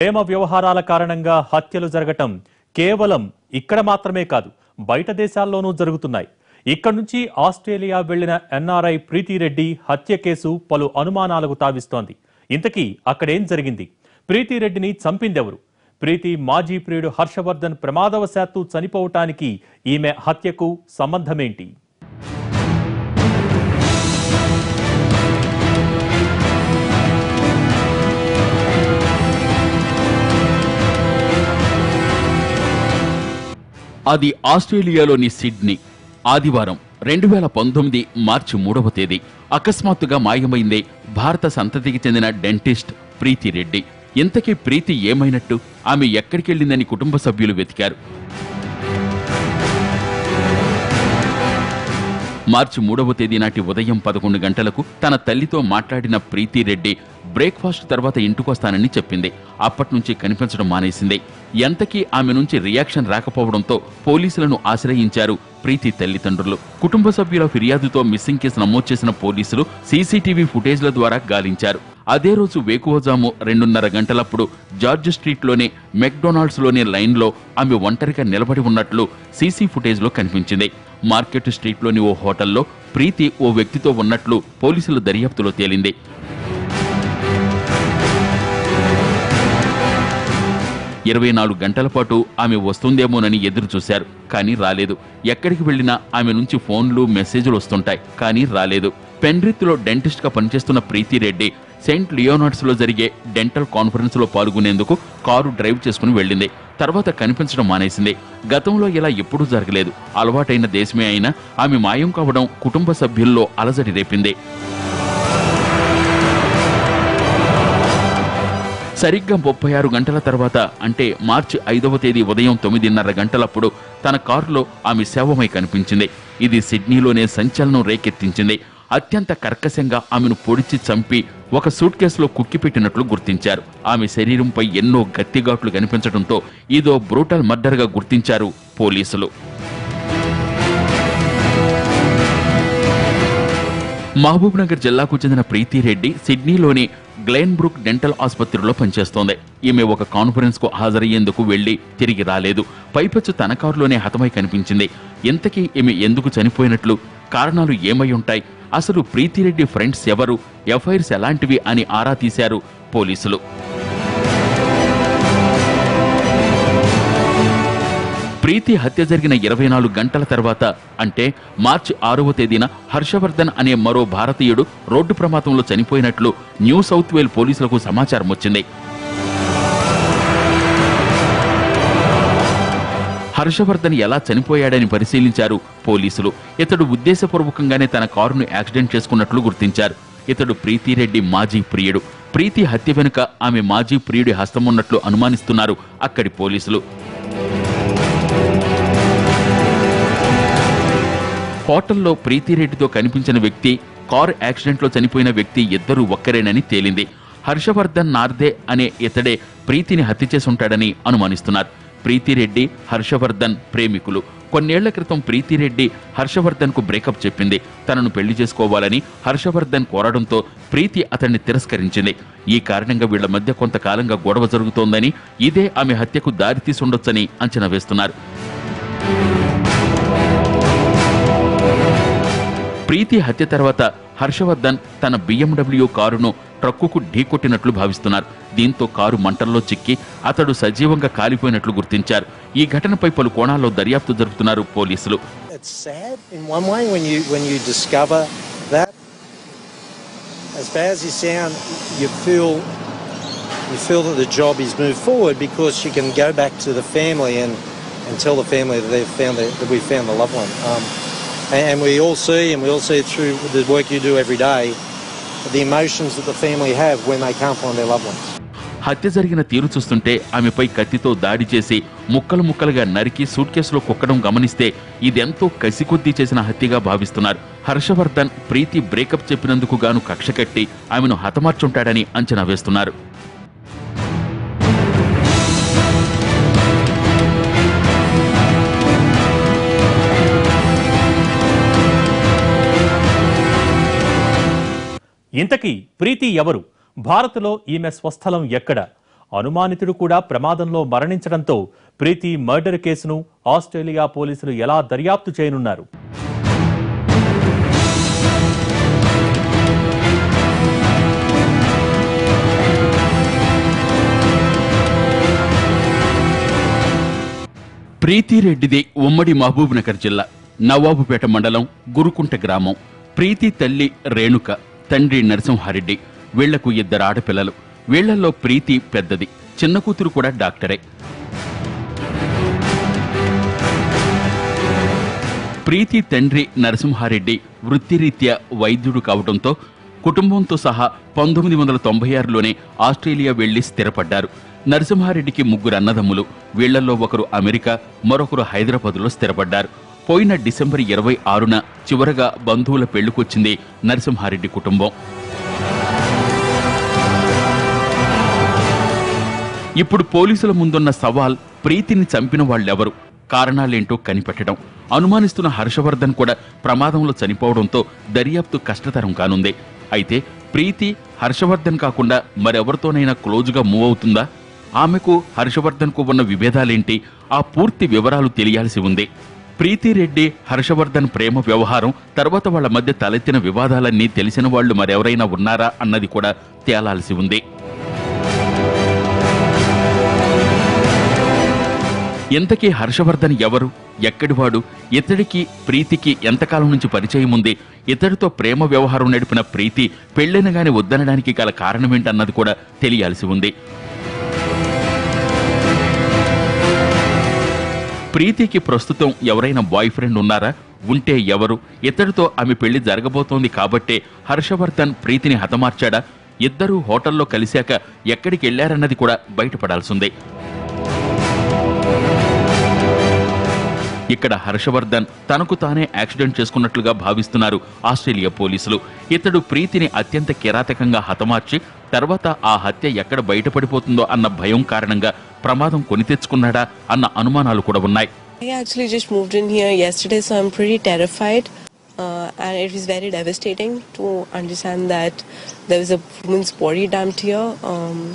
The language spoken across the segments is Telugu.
ప్రేమ వ్యవహారాల కారణంగా హత్యలు జరగటం కేవలం ఇక్కడ మాత్రమే కాదు బయట దేశాల్లోనూ జరుగుతున్నాయి. ఇక్కడి నుంచి ఆస్ట్రేలియా వెళ్ళిన ఎన్ఆర్ఐ ప్రీతిరెడ్డి హత్య కేసు పలు అనుమానాలకు తావిస్తోంది. ఇంతకీ అక్కడేం జరిగింది? ప్రీతిరెడ్డిని చంపిందెవరు? ప్రీతి మాజీ ప్రియుడు హర్షవర్ధన్ ప్రమాదవశాత్తు చనిపోవటానికి ఈమె హత్యకు సంబంధమేంటి? అది ఆస్ట్రేలియాలోని సిడ్నీ. ఆదివారం రెండు వేల పంతొమ్మిది మార్చి మూడవ తేదీ అకస్మాత్తుగా మాయమైందే భారత సంతతికి చెందిన డెంటిస్ట్ ప్రీతి రెడ్డి. ఇంతకీ ప్రీతి ఏమైనట్టు? ఆమె ఎక్కడికెళ్ళిందని కుటుంబ సభ్యులు వెతికారు. మార్చి మూడవ తేదీ నాటి ఉదయం పదకొండు గంటలకు తన తల్లితో మాట్లాడిన ప్రీతి రెడ్డి బ్రేక్ఫాస్ట్ తర్వాత ఇంటికొస్తానని చెప్పింది. అప్పటి నుంచి కనిపించడం మానేసింది. ఎంతకీ ఆమె నుంచి రియాక్షన్ రాకపోవడంతో పోలీసులను ఆశ్రయించారు ప్రీతి తల్లిదండ్రులు. కుటుంబ సభ్యుల ఫిర్యాదుతో మిస్సింగ్ కేసు నమోదు చేసిన పోలీసులు సీసీటీవీ ఫుటేజ్ల ద్వారా గాలించారు. అదే రోజు వేకువజాము రెండున్నర గంటలప్పుడు జార్జ్ స్ట్రీట్లోని మెక్డొనాల్డ్స్లోని లైన్లో ఆమె ఒంటరిగా నిలబడి ఉన్నట్లు సీసీ ఫుటేజ్లో కనిపించింది. మార్కెట్ స్ట్రీట్లోని ఓ హోటల్లో ప్రీతి ఓ వ్యక్తితో ఉన్నట్లు పోలీసుల దర్యాప్తులో తేలింది. ఇరవై నాలుగు గంటల పాటు ఆమె వస్తుందేమోనని ఎదురు చూశారు కానీ రాలేదు. ఎక్కడికి వెళ్ళినా ఆమె నుంచి ఫోన్లు మెసేజ్లు వస్తుంటాయి కానీ రాలేదు. పెన్రిత్లో డెంటిస్ట్గా పనిచేస్తున్న ప్రీతి రెడ్డి సెయింట్ లియోనార్డ్స్లో జరిగే డెంటల్ కాన్ఫరెన్స్లో పాల్గొనేందుకు కారు డ్రైవ్ చేసుకుని వెళ్ళింది. తర్వాత కనిపించడం మానేసింది. గతంలో ఇలా ఎప్పుడూ జరగలేదు. అలవాటైన దేశమే అయినా ఆమె మాయం కావడం కుటుంబ సభ్యుల్లో అలజడి రేపింది. సరిగ్గా ముప్పై ఆరు గంటల తర్వాత అంటే మార్చి ఐదవ తేదీ ఉదయం తొమ్మిదిన్నర గంటలప్పుడు తన కారులో ఆమె శవమై కనిపించింది. ఇది సిడ్నీలోనే సంచలనం రేకెత్తించింది. అత్యంత కర్కశంగా ఆమెను పొడిచి చంపి ఒక సూట్ కేసులో కుక్కిపెట్టినట్లు గుర్తించారు. ఆమె శరీరంపై ఎన్నో గత్తిఘాట్లు కనిపించడంతో ఇదో బ్రూటల్ మర్డర్గా గుర్తించారు పోలీసులు. మహబూబ్నగర్ జిల్లాకు చెందిన ప్రీతిరెడ్డి సిడ్నీలోని గ్లెన్బ్రూక్ డెంటల్ ఆసుపత్రిలో పనిచేస్తోంది. ఈమె ఒక కాన్ఫరెన్స్కు హాజరయ్యేందుకు వెళ్ళి తిరిగి రాలేదు. పైపచ్చు తన కారులోనే హతమై కనిపించింది. ఇంతకీ ఈమె ఎందుకు చనిపోయినట్లు కారణాలు ఏమై ఉంటాయి? అసలు ప్రీతిరెడ్డి ఫ్రెండ్స్ ఎవరు? ఎఫ్ఐఆర్స్ ఎలాంటివి అని ఆరా తీశారు పోలీసులు. ప్రీతి హత్య జరిగిన ఇరవై నాలుగు గంటల తర్వాత అంటే మార్చి ఆరవ తేదీన హర్షవర్ధన్ అనే మరో భారతీయుడు రోడ్డు ప్రమాదంలో చనిపోయినట్లు న్యూ సౌత్ వేల్ పోలీసులకు సమాచారం వచ్చింది. హర్షవర్ధన్ ఎలా చనిపోయాడని పరిశీలించారు పోలీసులు. ఇతడు ఉద్దేశపూర్వకంగానే తన కారును యాక్సిడెంట్ చేసుకున్నట్లు గుర్తించారు. ఇతడు ప్రీతిరెడ్డి మాజీ ప్రియుడు. ప్రీతి హత్య వెనుక ఆమె మాజీ ప్రియుడి హస్తమున్నట్లు అనుమానిస్తున్నారు అక్కడి పోలీసులు. హోటల్లో ప్రీతిరెడ్డితో కనిపించిన వ్యక్తి కారు యాక్సిడెంట్లో చనిపోయిన వ్యక్తి ఇద్దరూ ఒక్కరేనని తేలింది. హర్షవర్ధన్ నార్దే అనే ఇతడే ప్రీతిని హత్య చేసుంటాడని అనుమానిస్తున్నారు. ప్రీతిరెడ్డి హర్షవర్ధన్ ప్రేమికులు. కొన్నేళ్ళ క్రితం ప్రీతిరెడ్డి హర్షవర్ధన్కు బ్రేకప్ చెప్పింది. తనను పెళ్ళి చేసుకోవాలని హర్షవర్ధన్ కోరడంతో ప్రీతి అతన్ని తిరస్కరించింది. ఈ కారణంగా వీళ్ళ మధ్య కొంతకాలంగా గొడవ జరుగుతోందని ఇదే ఆమె హత్యకు దారితీసుండొచ్చని అంచనా వేస్తున్నారు. ప్రీతి హత్య తర్వాత హర్షవర్ధన్ తన బిఎండబ్ల్యూ కారును ట్రక్కుకు ఢీకొట్టినట్లు భావిస్తున్నారు దీంతో కారు మంటల్లో చిక్కి అతడు సజీవంగా కాలిపోయినట్లు గుర్తించారు ఈ ఘటనపై పలు కోణాల్లో దర్యాప్తు జరుపుతున్నారు పోలీసులు As bad as you sound, you feel you feel that the job is moved forward because she can go back to the family and, and tell the family that they've found the, that we found the loved one. Um, and, we all see, and we all see it through the work you do every day, the emotions that the family have when they can't find their loved ones. హత్య జరిగిన తీరు చూస్తుంటే ఆమెపై కత్తితో దాడి చేసి ముక్కలు ముక్కలుగా నరికి సూట్ కేసులో కుక్కడం గమనిస్తే ఇదెంతో కసికొద్దీ చేసిన హత్యగా భావిస్తున్నారు హర్షవర్ధన్ ప్రీతి బ్రేకప్ చెప్పినందుకు గాను కక్ష కట్టి ఆమెను హతమార్చుంటాడని అంచనా వేస్తున్నారు ఇంతకీ ప్రీతి ఎవరు? భారత్లో ఈమె స్వస్థలం ఎక్కడ? అనుమానితుడు కూడా ప్రమాదంలో మరణించడంతో ప్రీతి మర్డర్ కేసును ఆస్ట్రేలియా పోలీసులు ఎలా దర్యాప్తు చేయనున్నారు? ప్రీతిరెడ్డిది ఉమ్మడి మహబూబ్నగర్ జిల్లా నవాబుపేట మండలం గురుకుంట గ్రామం. ప్రీతి తల్లి రేణుక. తండ్రి నరసింహారెడ్డి వీళ్ళకు ఇద్దరు ఆడపిల్లలు. వీళ్ళల్లో ప్రీతి పెద్దది. చిన్న కూతురు కూడా డాక్టరే. ప్రీతి తండ్రి నరసింహారెడ్డి వృత్తిరీత్యా వైద్యుడు కావడంతో కుటుంబంతో సహా పంతొమ్మిది వందల తొంభై ఆరులోనే ఆస్ట్రేలియా వెళ్ళి స్థిరపడ్డారు. నరసింహారెడ్డికి ముగ్గురు అన్నదమ్ములు. వీళ్ళలో ఒకరు అమెరికా మరొకరు హైదరాబాదులో స్థిరపడ్డారు. పోయిన డిసెంబర్ ఇరవై ఆరున చివరగా బంధువుల పెళ్ళికొచ్చింది నరసింహారెడ్డి కుటుంబం. ఇప్పుడు పోలీసుల ముందున్న సవాల్ ప్రీతిని చంపిన వాళ్ళెవరు? కారణాలేంటో కనిపెట్టడం. అనుమానిస్తున్న హర్షవర్ధన్ కూడా ప్రమాదంలో చనిపోవడంతో దర్యాప్తు కష్టతరం కానుంది. అయితే ప్రీతి హర్షవర్ధన్ కాకుండా మరెవరితోనైనా క్లోజ్గా మూవ్ అవుతుందా? ఆమెకు హర్షవర్ధన్కు ఉన్న విభేదాలేంటి? ఆ పూర్తి వివరాలు తెలియాల్సి ఉంది. ప్రీతిరెడ్డి హర్షవర్ధన్ ప్రేమ వ్యవహారం తర్వాత వాళ్ళ మధ్య తలెత్తిన వివాదాలన్నీ తెలిసిన వాళ్ళు మరెవరైనా ఉన్నారా అన్నది కూడా తేలాల్సి ఉంది. ఇంతకీ హర్షవర్ధన్ ఎవరు? ఎక్కడివాడు ఇతడికి ప్రీతికి ఎంతకాలం నుంచి పరిచయం ఉంది? ఇతడితో ప్రేమ వ్యవహారం నడిపిన ప్రీతి పెళ్ళినగానే వద్దనడానికి గల కారణమేంటన్నది కూడా తెలియాల్సి ఉంది. ప్రీతికి ప్రస్తుతం ఎవరైనా బాయ్ ఫ్రెండ్ ఉన్నారా? ఉంటే ఎవరు? ఇతడితో ఆమె పెళ్ళి జరగబోతోంది కాబట్టే హర్షవర్ధన్ ప్రీతిని హతమార్చాడా? ఇద్దరూ హోటల్లో కలిశాక ఎక్కడికి వెళ్ళారన్నది కూడా బయటపడాల్సిందే. ఇక్కడ హర్షవర్ధన్ తనకు తానే యాక్సిడెంట్ చేసుకున్నట్లుగా భావిస్తున్నారు ఆస్ట్రేలియా పోలీసులు ఇతడు ప్రీతిని అత్యంత కిరాతకంగా హతమార్చి తర్వాత ఆ హత్య ఎక్కడ బయటపడిపోతుందో అన్న భయం కారణంగా ప్రమాదం కొని తెచ్చుకున్నాడా అన్న అనుమానాలు కూడా ఉన్నాయి Uh, and it was very devastating to understand that there was a woman's body dumped here um,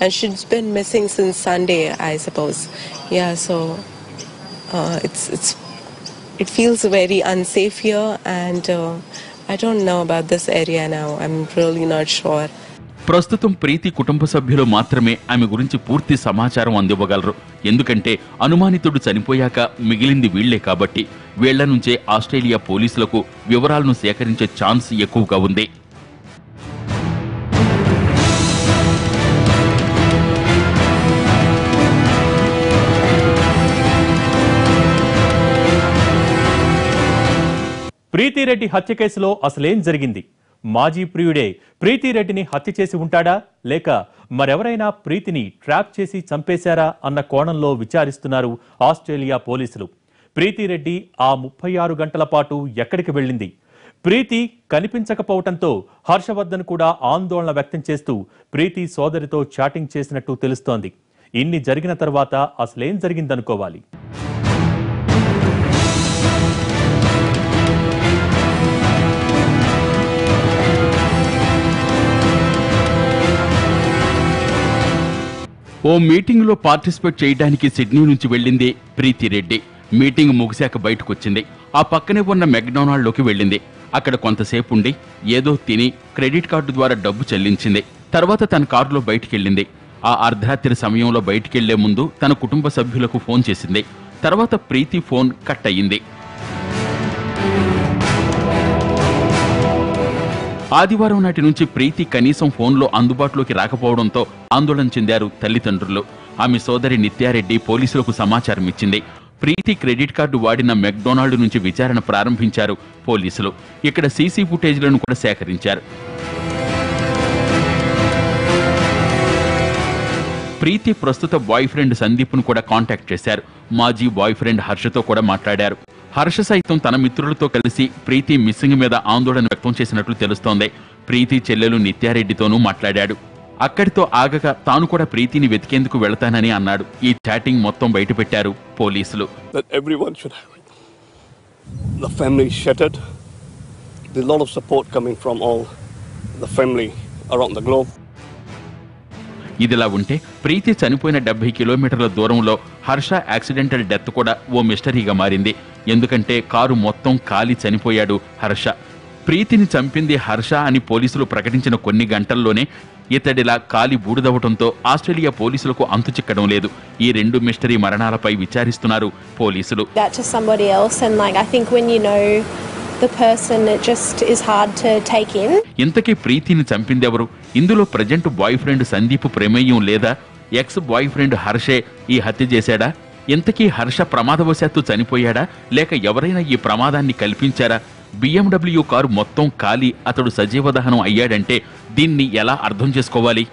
and she's been missing since Sunday, I suppose. Yeah, so Uh, it's it's it feels very unsafe here, and uh, I don't know about this area now. I'm really not sure. ప్రస్తుతం ప్రీతి కుటుంబ సభ్యులు మాత్రమే ఆమె గురించి పూర్తి సమాచారం అందివ్వగలరు ఎందుకంటే అనుమానితుడు చనిపోయాక మిగిలింది వీళ్ళే కాబట్టి వీళ్ళ నుంచే ఆస్ట్రేలియా పోలీసులకు వివరాలను సేకరించే ఛాన్స్ ఎక్కువగా ఉంది ప్రీతిరెడ్డి హత్య కేసులో అసలేం జరిగింది? మాజీ ప్రియుడే ప్రీతిరెడ్డిని హత్య చేసి ఉంటాడా? లేక మరెవరైనా ప్రీతిని ట్రాప్ చేసి చంపేశారా అన్న కోణంలో విచారిస్తున్నారు ఆస్ట్రేలియా పోలీసులు. ప్రీతిరెడ్డి ఆ ముప్పై ఆరు గంటల పాటు ఎక్కడికి వెళ్ళింది? ప్రీతి కనిపించకపోవటంతో హర్షవర్ధన్ కూడా ఆందోళన వ్యక్తం చేస్తూ ప్రీతి సోదరితో చాటింగ్ చేసినట్టు తెలుస్తోంది. ఇన్ని జరిగిన తర్వాత అసలేం జరిగిందనుకోవాలి? ఓ మీటింగ్లో పార్టిసిపేట్ చేయడానికి సిడ్నీ నుంచి వెళ్ళింది ప్రీతి రెడ్డి. మీటింగ్ ముగిశాక బయటకొచ్చింది. ఆ పక్కనే ఉన్న మెక్డొనాల్డ్లోకి వెళ్ళింది. అక్కడ కొంతసేపు ఉండి ఏదో తిని క్రెడిట్ కార్డు ద్వారా డబ్బు చెల్లించింది. తర్వాత తన కారులో బయటికెళ్ళింది. ఆ అర్ధరాత్రి సమయంలో బయటికెళ్ళే ముందు తన కుటుంబ సభ్యులకు ఫోన్ చేసింది. తర్వాత ప్రీతి ఫోన్ కట్ అయ్యింది. ఆదివారం నాటి నుంచి ప్రీతి కనీసం ఫోన్లో అందుబాటులోకి రాకపోవడంతో ఆందోళన చెందారు తల్లిదండ్రులు. ఆమె సోదరి నిత్యారెడ్డి పోలీసులకు సమాచారం ఇచ్చింది. ప్రీతి క్రెడిట్ కార్డు వాడిన మెక్డొనాల్డ్ నుంచి విచారణ ప్రారంభించారు పోలీసులు. ఇక్కడ సీసీ ఫుటేజ్లను కూడా సేకరించారు. ప్రీతి ప్రస్తుత బాయ్ ఫ్రెండ్ సందీప్ను కూడా కాంటాక్ట్ చేశారు. మాజీ బాయ్ ఫ్రెండ్ హర్షతో కూడా మాట్లాడారు. హర్ష సైతం తన మిత్రులతో కలిసి ప్రీతి మిస్సింగ్ మీద ఆందోళన వ్యక్తం చేసినట్లు తెలుస్తోంది ప్రీతి చెల్లెలు నిత్యారెడ్డితోనూ మాట్లాడాడు అక్కడితో ఆగక తాను కూడా ప్రీతిని వెతికేందుకు వెళతానని అన్నాడు ఈ చాటింగ్ మొత్తం బయటపెట్టారు పోలీసులు that everyone should have it. The family is shattered. There's a lot of support coming from all the family around the globe. ఇదిలా ఉంటే ప్రీతి చనిపోయిన డెబ్బై కిలోమీటర్ల దూరంలో హర్ష యాక్సిడెంటల్ డెత్ కూడా ఓ మిస్టరీగా మారింది. ఎందుకంటే కారు మొత్తం కాలి చనిపోయాడు హర్ష. ప్రీతిని చంపింది హర్ష అని పోలీసులు ప్రకటించిన కొన్ని గంటల్లోనే ఇతడిలా కాలి బూడిదవటంతో ఆస్ట్రేలియా పోలీసులకు అంతు చిక్కడం లేదు. ఈ రెండు మిస్టరీ మరణాలపై విచారిస్తున్నారు పోలీసులు. ఇంతకీ ప్రీతిని చంపిందెవరు? ఇందులో ప్రజెంట్ బాయ్ ఫ్రెండ్ సందీప్ ప్రమేయం లేదా? ఎక్స్ బాయ్ ఫ్రెండ్ హర్షే ఈ హత్య చేశాడా? ఇంతకీ హర్ష ప్రమాదవశాత్తు చనిపోయాడా? లేక ఎవరైనా ఈ ప్రమాదాన్ని కల్పించారా? బిఎండబ్ల్యూ కారు మొత్తం కాలి అతడు సజీవ దహనం అయ్యాడంటే దీన్ని ఎలా అర్థం చేసుకోవాలి?